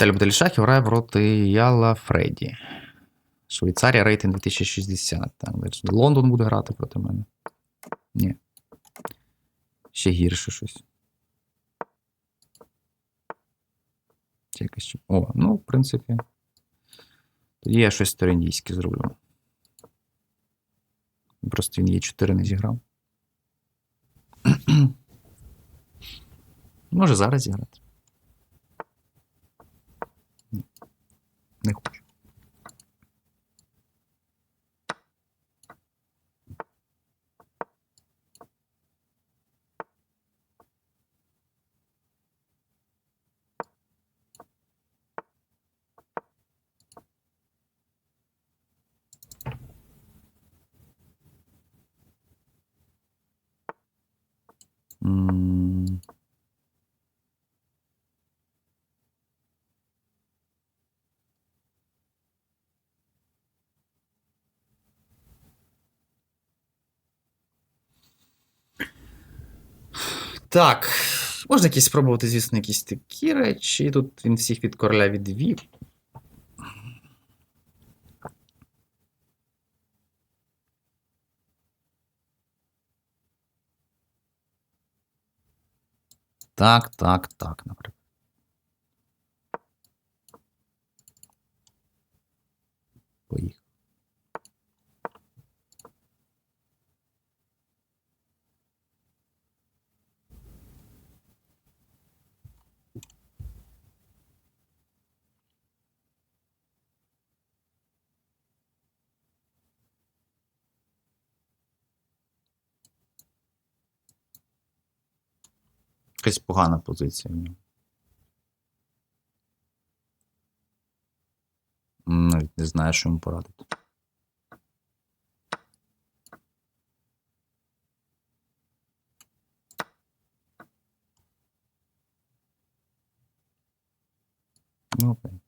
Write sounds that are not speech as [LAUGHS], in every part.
Віталій Бадалішахів грає проти Яла Фредді. Швейцарія рейтинг 2060. Так, дальше. Лондон буде грати проти мене. Ні. Ще гірше щось. Це якось... О, ну, в принципі. Тоді я щось сторіндійське зроблю. Просто він є 4 не зіграв. [CLEARS THROAT] Може зараз зіграти. Не хочу. М. Так, можна якісь спробувати, звісно, якісь такі речі. Тут він всіх від короля відвів. Так, так, так, наприклад. Поїхав. Якась погана позиція в нього. Навіть не знаю, що йому порадити. Ну, окей.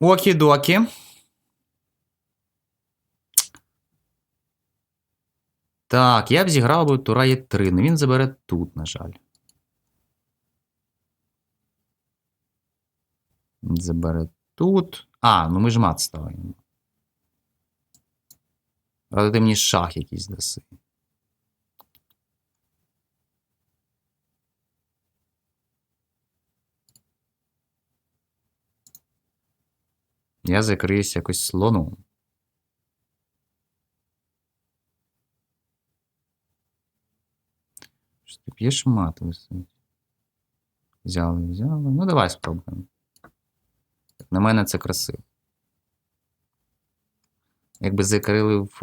Окі-докі. Так, я б зіграв би Тура є 3 але він забере тут, на жаль. Забере тут. А, ну ми ж мат ставимо. Ради ти мені шах якийсь даси. Я закриюсь якось слоном. П'єш мат висить? Взяли, взяли. Ну, давай спробуємо. На мене це красиво. Якби закрили в,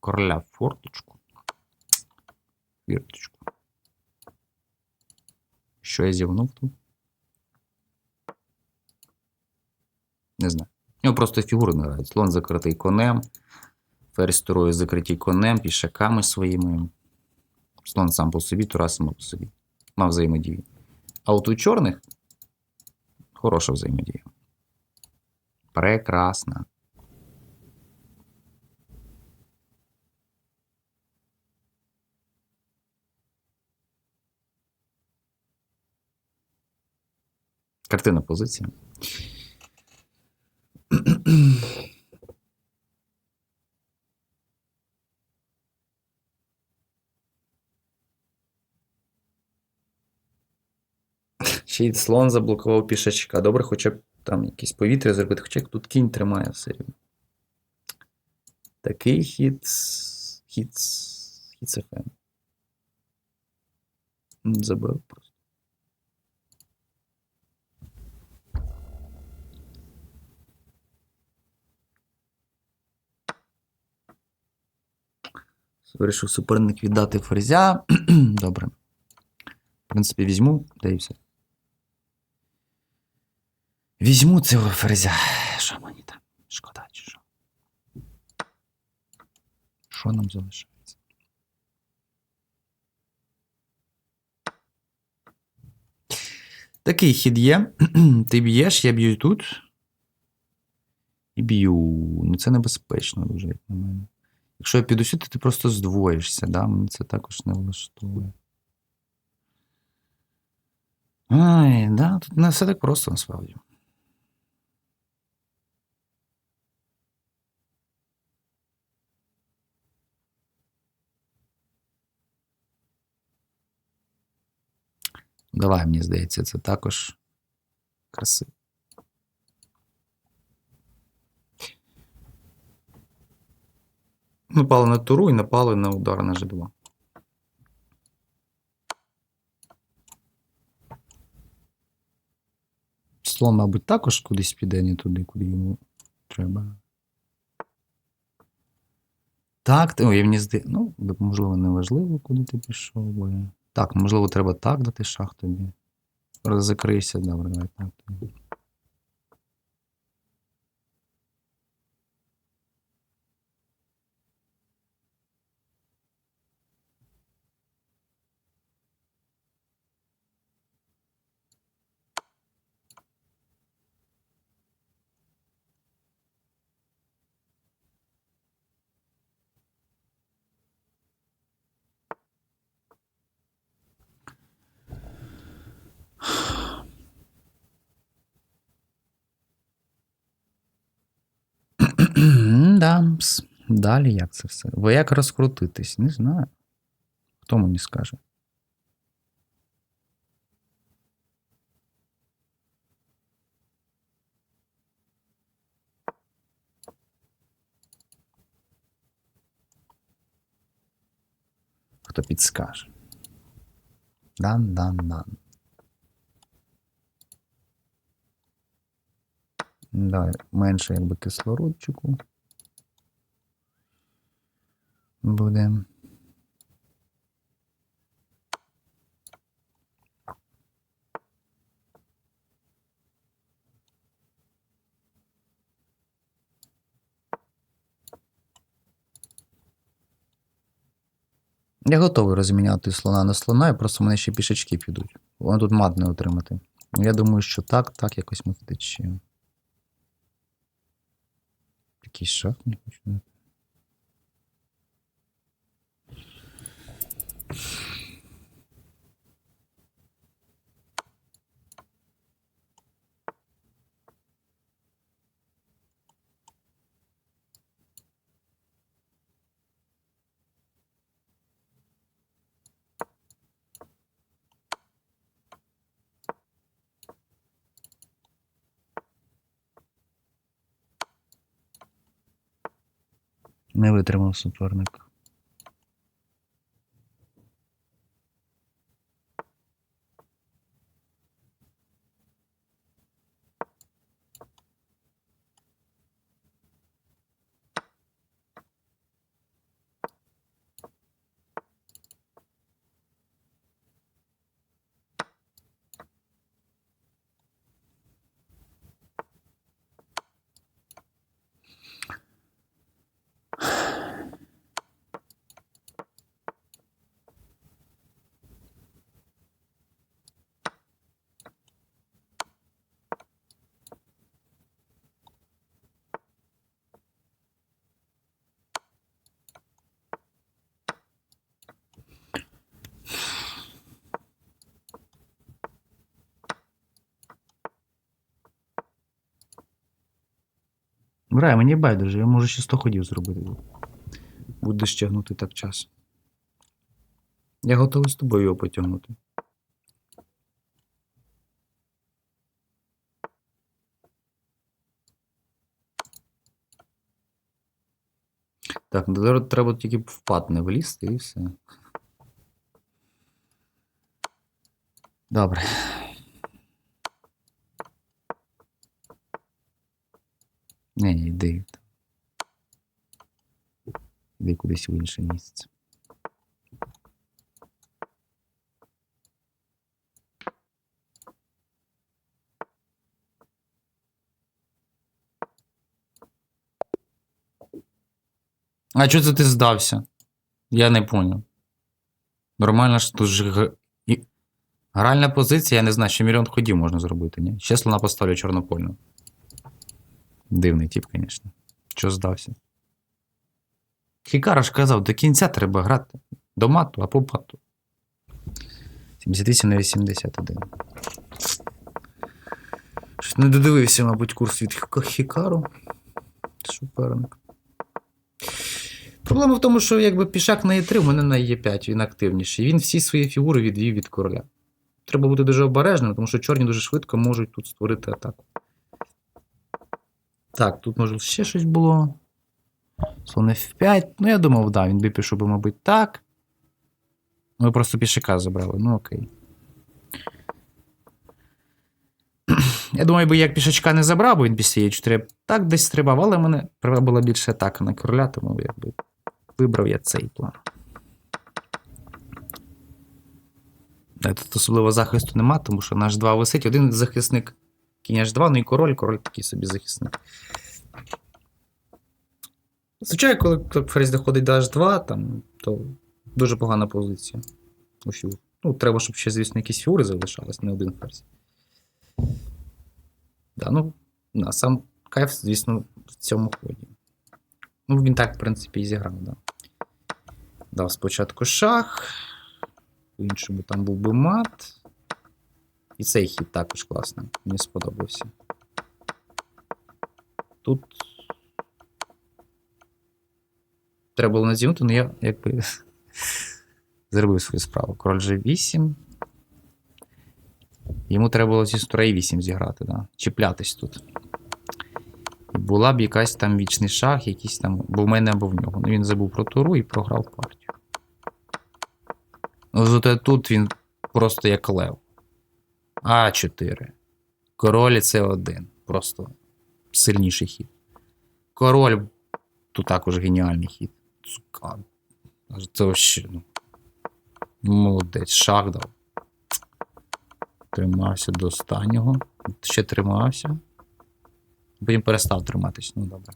короля форточку. Фірточку. Що я зівнув тут? Не знаю. У нього просто фігури не грають. Слон закритий конем. Ферзь турою закриті конем, пішаками своїми. Слон сам по собі, тура сама по собі. Мав взаємодію. А от у чорних хороша взаємодія. Прекрасна. Картина позиція. Ще й слон заблокував пішачка. Добре, хоча б там якесь повітря зробити, хоча тут кінь тримає все рівно. Такий хід. Хід. Хід ФМ. Забив просто. Вирішив суперник віддати ферзя. [CLEARS THROAT] Добре. В принципі, візьму, да і все. Візьму цього ферзя. Що мені там? Шкода, чи що? Що нам залишається? Такий хід є. [CLEARS THROAT] Ти б'єш, я б'ю тут. І б'ю. Ну це небезпечно дуже, як на мене. Якщо я піду сюди, ти просто здвоїшся, да? Мені це також не влаштовує. да, тут не все так просто насправді. Давай, мені здається, це також красиво. Напали на туру і напали на удар на G2. Слон, мабуть, також кудись піде, не туди, куди йому треба. Так, ти- ой, мені здається, ну, можливо, не важливо, куди ти пішов. би. Так, можливо, треба так дати шах тобі. Розкрийся, добре, давай так. Тоді. Да. Далі як це все? Ви як розкрутитись? Не знаю. Хто мені скаже? Хто підскаже? Дан, Да, менше якби кислородчику. Буде. Я готовий розміняти слона на слона, і просто в мене ще пішечки підуть. Вони тут мат не отримати. Я думаю, що так, так якось ми втечемо. Якийсь шах не хочу. Не витримав суперник. Грай, мені байдуже, я можу ще 100 ходів зробити. Будеш тягнути так час. Я готовий з тобою його потягнути. Так, ну, треба тільки в пад не влізти і все. Добре. Йди. Йди кудись в інше місце. А чого це ти здався? Я не поняв. Нормально ж тут г- гральна позиція, я не знаю, що мільйон ходів можна зробити, ні? Ще слона поставлю чорнопольну. Дивний тип, звісно. Чого здався? Хікара ж казав, до кінця треба грати. До мату, а по мату. 78 на 81. Щось Не додивився, мабуть, курс від Хікару. Суперник. Проблема в тому, що якби пішак на Е3, у мене на Е5, він активніший. Він всі свої фігури відвів від короля. Треба бути дуже обережним, тому що чорні дуже швидко можуть тут створити атаку. Так, тут може ще щось було. Слон F5. Ну, я думав, да, він би пішов би, мабуть, так. Ми просто пішака забрали, ну окей. [CLEARS THROAT] Я думаю, би як пішачка не забрав, бо він після Е4 так десь стрибав, але мене була більше атака на короля, тому якби вибрав я цей план. Тут особливо захисту нема, тому що наш 2 висить. Один захисник кінь H2, ну і король, король такий собі захисник. Звичайно, коли ферзь доходить до H2, там, то дуже погана позиція. у фігур. Ну, треба, щоб ще, звісно, якісь фігури залишались, не один ферзь. Да, ну, да, сам кайф, звісно, в цьому ході. Ну, він так, в принципі, і зіграв, да. Дав спочатку шах, в іншому там був би мат. І цей хід також класний. Мені сподобався. Тут. Треба було назівнути, але я якби [LAUGHS] зробив свою справу. Король G8. Йому треба було зі стурей 8 зіграти, да. чіплятись тут. Була б якась там вічний шах, якийсь там, або в мене, або в нього. Ну він забув про туру і програв партію. Ну, зате тут він просто як лев. А4. Король це 1 Просто сильніший хід. Король тут також геніальний хід. Це вообще, ну. Молодець, шах дав. Тримався до останнього. Ще тримався. Потім перестав триматись. Ну добре.